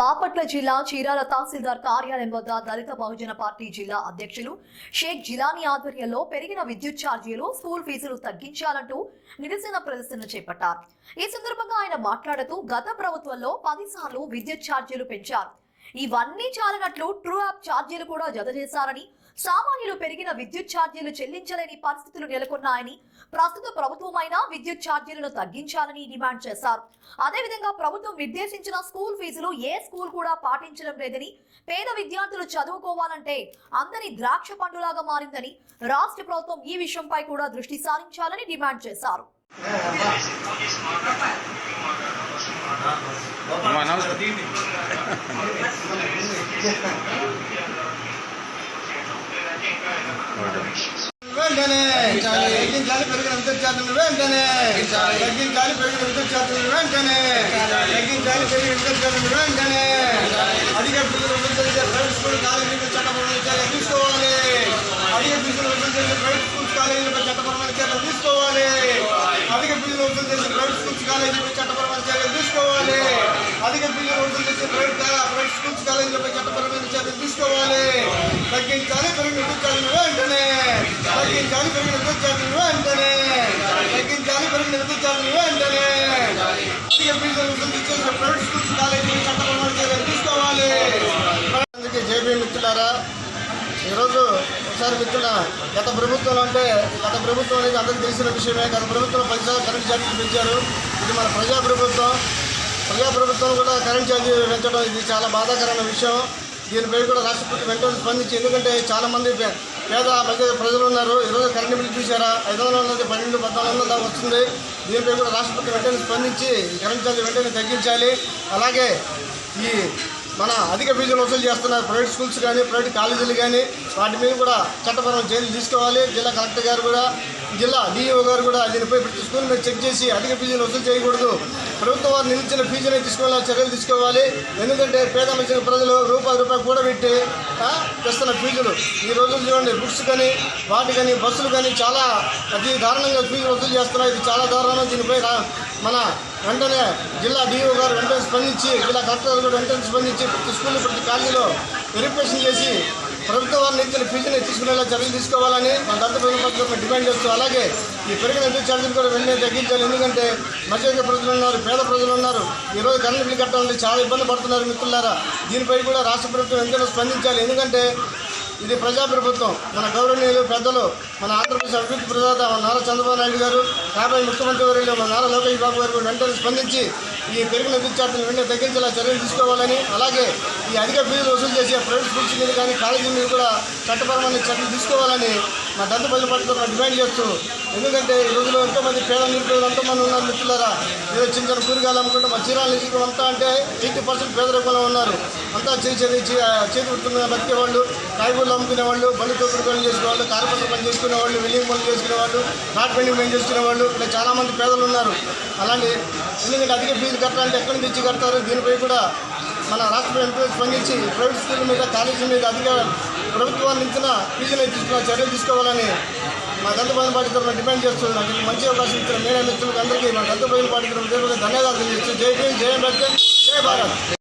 బాపట్ల జిల్లా చీరాల తహసీల్దార్ కార్యాలయం వద్ద దళిత బహుజన పార్టీ జిల్లా అధ్యక్షులు షేక్ జిలానీ ఆధ్వర్యంలో పెరిగిన విద్యుత్ ఛార్జీలు స్కూల్ ఫీజులు తగ్గించాలంటూ నిరసన ప్రదర్శన చేపట్టారు. ఈ సందర్భంగా ఆయన మాట్లాడుతూ గత ప్రభుత్వంలో పదిసార్లు విద్యుత్ ఛార్జీలు పెంచారు. ఇవన్నీ చాలనట్లు ట్రూ యాప్ ఛార్జీలు కూడా జత చేశారని సామాన్యులు పెరిగిన విద్యుత్ ఛార్జీలు చెల్లించలేని పరిస్థితులు నెలకొన్నాయని ప్రస్తుత ప్రభుత్వమైనా విద్యుత్ ఛార్జీలను తగ్గించాలని డిమాండ్ చేశారు. అదేవిధంగా ప్రభుత్వం నిర్దేశించిన స్కూల్ ఫీజులు ఏ స్కూల్ కూడా పాటించడం లేదని పేద విద్యార్థులు చదువుకోవాలంటే అందరి ద్రాక్ష పండులాగా మారిందని రాష్ట్ర ప్రభుత్వం ఈ విషయంపై కూడా దృష్టి సారించాలని డిమాండ్ చేశారు. నమస్తే వెంటనే తగ్గించాలి పెరిగిన విద్యుత్ ఛార్జీలు వెంటనే తగ్గించాలి పెరిగిన విద్యుత్ ఛార్జీలు వెంటనే తగ్గించాలి పెరిగిన విద్యుత్ ఛార్జీలు వెంటనే అధిక ఫీజులు వసూలు చేసే ప్రైవేట్ స్కూల్ కాలేజీలు చట్టపరమైన చర్యలు తీసుకోవాలి. అధిక ఫీజులు వసూలు చేసే ప్రైవేట్ స్కూల్స్ కాలేజీలపై చట్టపరమైన చర్యలు తీసుకోవాలి. అధిక ఫీజులు వసూలు చేసే ప్రైవేట్ స్కూల్స్ కాలేజీలపై చట్టపరమైన చర్యలు తీసుకోవాలి. అధిక ఫీజులు వసూలు చేసే ప్రైవేట్ కా- ప్రైవేట్ స్కూల్స్ కాలేజీలపై చట్టపరమైన చర్యలు తీసుకోవాలి తగ్గించాలి పెరిగిన విద్యుత్ ఛార్జీలు వెంటనే తగ్గించాలి పెరిగిన విద్యుత్ ఛార్జీలు వెంటనే తగ్గించాలి పెరిగిన విద్యుత్ ఛార్జీలు వెంటనే అధిక ఫీజులు చేసే ప్రైవేట్ స్కూల్స్ కాలేజీలపై చట్టపరమైన చర్యలు తీసుకోవాలి. అందుకే జేబీ మిత్రులారా ఈరోజు ఒకసారి మిత్రుల గత ప్రభుత్వంలో అంటే గత ప్రభుత్వం అనేది అందరికీ తెలిసిన విషయమే గత ప్రభుత్వం పదిసార్లు కరెంట్ ఛార్జీలు పెంచారు. ఇది మన ప్రజా ప్రభుత్వం ప్రజా ప్రభుత్వం కూడా కరెంట్ ఛార్జీ పెంచడం ఇది చాలా బాధాకరమైన విషయం. దీనిపై కూడా రాష్ట్ర ప్రభుత్వం వెంటనే స్పందించి ఎందుకంటే చాలామంది పేద మధ్య ప్రజలు ఉన్నారు. ఈరోజు కరెంట్ బిల్లు చూసారా ఐదు వందల ఉన్నది పన్నెండు పద్నాలుగు వందల దాకా వస్తుంది. దీనిపై కూడా రాష్ట్ర ప్రభుత్వం వెంటనే స్పందించి ఈ కరెంట్ ఛార్జీ వెంటనే తగ్గించాలి. అలాగే ఈ మన అధిక ఫీజులు వసూలు చేస్తున్న ప్రైవేట్ స్కూల్స్ కానీ ప్రైవేట్ కాలేజీలు కానీ వాటి మీద కూడా చట్టపరమైన చర్యలు తీసుకోవాలి. జిల్లా కలెక్టర్ గారు కూడా జిల్లా డిఈఓ గారు కూడా దీనిపై ప్రతి స్కూల్ మీద చెక్ చేసి అధిక ఫీజులు వసూలు చేయకూడదు. ప్రభుత్వం వారు నిలిచిన ఫీజుని తీసుకోవాలని చర్యలు తీసుకోవాలి. ఎందుకంటే పేద మధ్య ప్రజలు రూపాయి రూపాయి కూడా పెట్టి తెస్తున్న ఫీజులు. ఈ రోజులు చూడండి బుక్స్ కానీ వాటి కానీ బస్సులు కానీ చాలా అతి దారుణంగా ఫీజులు వసూలు చేస్తున్నారు ఇది చాలా దారుణం. దీనిపై మన వెంటనే జిల్లా డిఓ గారు వెంటనే స్పందించి జిల్లా కలెక్టర్ గారు వెంటనే స్పందించి ప్రతి స్కూల్ ప్రతి కాలనీలో వెరిఫికేషన్ చేసి ప్రభుత్వ వారిని ఇచ్చిన ఫీజుని తీసుకునేలా చర్యలు తీసుకోవాలని మన దళిత ప్రజల డిమాండ్ చేస్తూ అలాగే ఈ పెరిగిన విద్యుత్ ఛార్జీలు కూడా వెంటనే తగ్గించాలి. ఎందుకంటే మధ్యవర్గ ప్రజలు ఉన్నారు పేద ప్రజలు ఉన్నారు. ఈరోజు రోజు కరెంట్ బిల్లు కట్టాలంటే చాలా ఇబ్బంది పడుతున్నారు మిత్రులారా. దీనిపై కూడా రాష్ట్ర ప్రభుత్వం వెంటనే స్పందించాలి. ఎందుకంటే ఇది ప్రజా ప్రభుత్వం మన గౌరవనీయులు పెద్దలు మన ఆంధ్రప్రదేశ్ అభివృద్ధి ప్రదాత మన నారా చంద్రబాబు నాయుడు గారు రాబోయే ముఖ్యమంత్రి వర్యులు మన నారా లోకేష్ బాబు గారు వెంటనే స్పందించి ఈ పెరిగిన విద్యార్థులను వెంటనే తగ్గించేలా చర్యలు తీసుకోవాలని అలాగే ఈ అధిక ఫీజులు వసూలు చేసే ప్రైవేట్ స్కూల్స్ మీద కానీ కాలేజీ మీద కూడా చట్టపరమైన చర్యలు తీసుకోవాలని మా దంత ప్రజల పట్ల డిమాండ్ చేస్తూ ఎందుకంటే ఈ రోజులో ఎంతోమంది పేద నిరుపేదలు ఎంతోమంది ఉన్నారు మిత్రులారా ఏదో చిన్న చిన్న కూరగాయలు అమ్ముకుంటే మా చీరాల నియోజకవర్గం అంతా అంటే ఎయిటీ పర్సెంట్ పేదరికంలో ఉన్నారు. అంతా చేయి చేతి చేతి వృత్తులు బతికే వాళ్ళు కాయగూరలు అమ్ముకునే వాళ్ళు బండి తోపుడు పనులు చేసుకునేవాళ్ళు కార్పొరేట్ పని చేసుకునే వాళ్ళు వెల్లింగ్ పనులు చేసుకునే వాళ్ళు నాట్ పెండింగ్ పని చేసుకునే వాళ్ళు ఇలా పేదలు ఉన్నారు. అలాగే ఎందుకంటే అధిక ఫీజు కట్టాలంటే ఎక్కడి నుంచి కడతారు? దీనిపై కూడా మన రాష్ట్ర ప్రభుత్వం స్పందించి ప్రైవేట్ స్కూల్ మీద కాలేజీ మీద అధిక ప్రభుత్వాన్ని ఇచ్చిన ఫీజులు తీసుకున్న చర్యలు తీసుకోవాలని మా దళిత ప్రజల పార్టీ తరఫున డిమాండ్ చేస్తున్నాం నాకు మంచి అవకాశం ఇచ్చిన మీడియా మిత్రులకు అందరికీ మా దళిత ప్రజల పార్టీ తరఫున ధన్యవాదాలు తెలియజేస్తూ జై భీమ్ జై అంబేద్కర్ జై భారత్.